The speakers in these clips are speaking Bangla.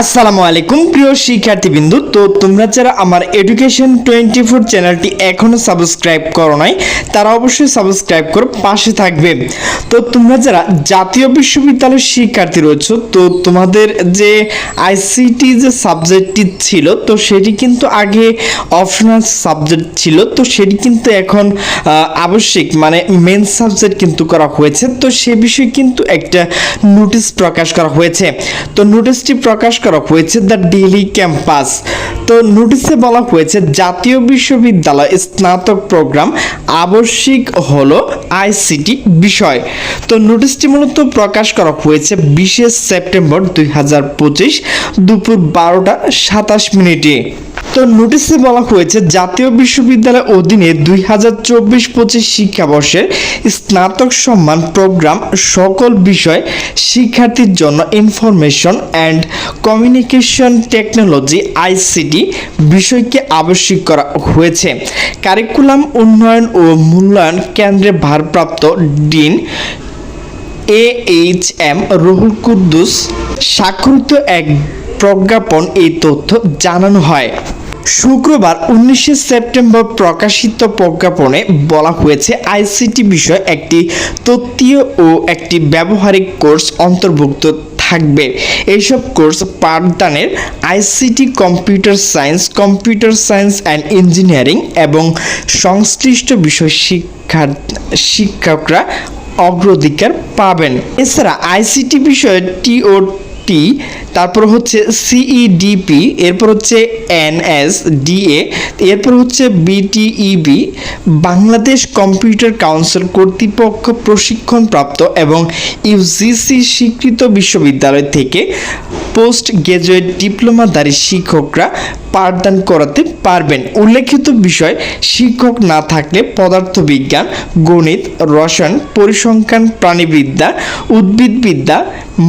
আসসালামু আলাইকুম, প্রিয় শিক্ষার্থীবৃন্দু। তো তোমরা যারা আমার এডুকেশন টোয়েন্টি ফোর চ্যানেলটি এখনও সাবস্ক্রাইব করো নাই, তারা অবশ্যই সাবস্ক্রাইব করে পাশে থাকবে। তো তোমরা যারা জাতীয় বিশ্ববিদ্যালয়ের শিক্ষার্থী রয়েছো, তো তোমাদের যে আইসিটি যে সাবজেক্টটি ছিল, তো সেটি কিন্তু আগে অপশনাল সাবজেক্ট ছিল, তো সেটি কিন্তু এখন আবশ্যিক মানে মেন সাবজেক্ট কিন্তু করা হয়েছে। তো সে বিষয়ে কিন্তু একটা নোটিশ প্রকাশ করা হয়েছে। তো নোটিশটি প্রকাশ করা হয়েছে দ্য ডেইলি ক্যাম্পাস। তো নোটিশে বলা হয়েছে, জাতীয় বিশ্ববিদ্যালয় স্নাতক প্রোগ্রাম আবশ্যিক হলো আইসিটি বিষয়। তো নোটিশটি মূলত প্রকাশ করা হয়েছে বিশেষ সেপ্টেম্বর দুই হাজার পঁচিশ দুপুর বারোটা সাতাশ মিনিটে। তো নোটিশে বলা হয়েছে, জাতীয় বিশ্ববিদ্যালয়ের অধীনে দুই হাজার চব্বিশ পঁচিশ শিক্ষাবর্ষের স্নাতক সম্মান প্রোগ্রাম সকল বিষয় শিক্ষার্থীর জন্য information and communication technology ICT বিষয়কে আবশ্যিক করা হয়েছে। কারিকুলাম উন্নয়ন ও মূল্যায়ন কেন্দ্রের ভারপ্রাপ্ত dean A H M Ruhul Kuddus স্বাক্ষরিত এক প্রজ্ঞাপন এই তথ্য জানানো হয়। শুক্রবার উনিশে সেপ্টেম্বর প্রকাশিত প্রজ্ঞাপনে বলা হয়েছে, আইসিটি বিষয় একটি তত্ত্বীয় ও একটি ব্যবহারিক কোর্স অন্তর্ভুক্ত থাকবে। এইসব course পাঠদানের ICT computer science computer science and engineering এবং সংশ্লিষ্ট বিষয় শিক্ষার, শিক্ষকরা অগ্রাধিকার পাবেন। এছাড়া আইসিটি বিষয়ে টিও টি তারপর হচ্ছে সিইডিপি এরপর হচ্ছে এনএসডিএ এরপর হচ্ছে বিটিইবি বাংলাদেশ কম্পিউটার কাউন্সিল কর্তৃপক্ষ প্রশিক্ষণপ্রাপ্ত এবং ইউজিসি স্বীকৃত বিশ্ববিদ্যালয় থেকে পোস্ট গ্রাজুয়েট ডিপ্লোমাধারী শিক্ষকরা পাঠদান করাতে পারবেন। উল্লেখিত বিষয়, শিক্ষক না থাকলে পদার্থবিজ্ঞান, গণিত, রসায়ন, পরিসংখ্যান, প্রাণীবিদ্যা, উদ্ভিদবিদ্যা,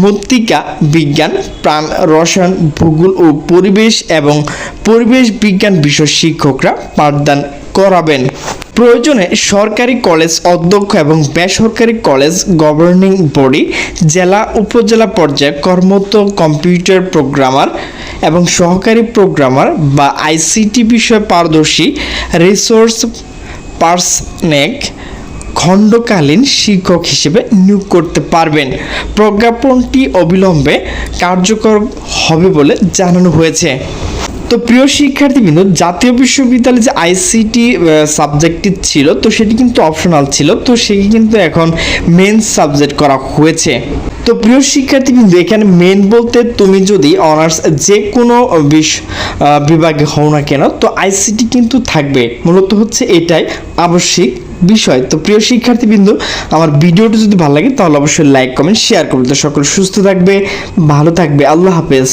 মৃত্তিকা বিজ্ঞান প্রাণ রসায়ন, ভূগোল ও পরিবেশ এবং পরিবেশ বিজ্ঞান বিষয় শিক্ষকরা পাঠদান করাবেন। প্রয়োজনে সরকারি কলেজ অধ্যক্ষ এবং বেসরকারি কলেজ গভর্নিং বডি, জেলা, উপজেলা পর্যায়ে কর্মরত কম্পিউটার প্রোগ্রামার এবং সহকারী প্রোগ্রামার বা আইসিটি বিষয়ে পারদর্শী রিসোর্স পার্সনেক খণ্ডকালীন শিক্ষক হিসেবে নিয়োগ করতে পারবেন। প্রজ্ঞাপনটি অবিলম্বে কার্যকর হবে বলে জানানো হয়েছে। তো প্রিয় শিক্ষার্থী শিক্ষার্থীবৃন্দ জাতীয় বিশ্ববিদ্যালয়ে যে আইসিটি সাবজেক্টটি ছিল, তো সেটি কিন্তু অপশনাল ছিল, তো সেটি কিন্তু এখন মেন সাবজেক্ট করা হয়েছে। তো প্রিয় শিক্ষার্থীবৃন্দ এখানে মেন বলতে তুমি যদি অনার্স যে কোনো বিভাগে হও না কেন, তো আইসিটি কিন্তু থাকবে। মূলত হচ্ছে এটাই আবশ্যিক বিষয়। তো প্রিয় শিক্ষার্থী শিক্ষার্থীবৃন্দ আমার ভিডিওটি যদি ভালো লাগে, তাহলে অবশ্যই লাইক কমেন্ট শেয়ার করবে তো সকল সুস্থ থাকবে, ভালো থাকবে। আল্লাহ হাফেজ।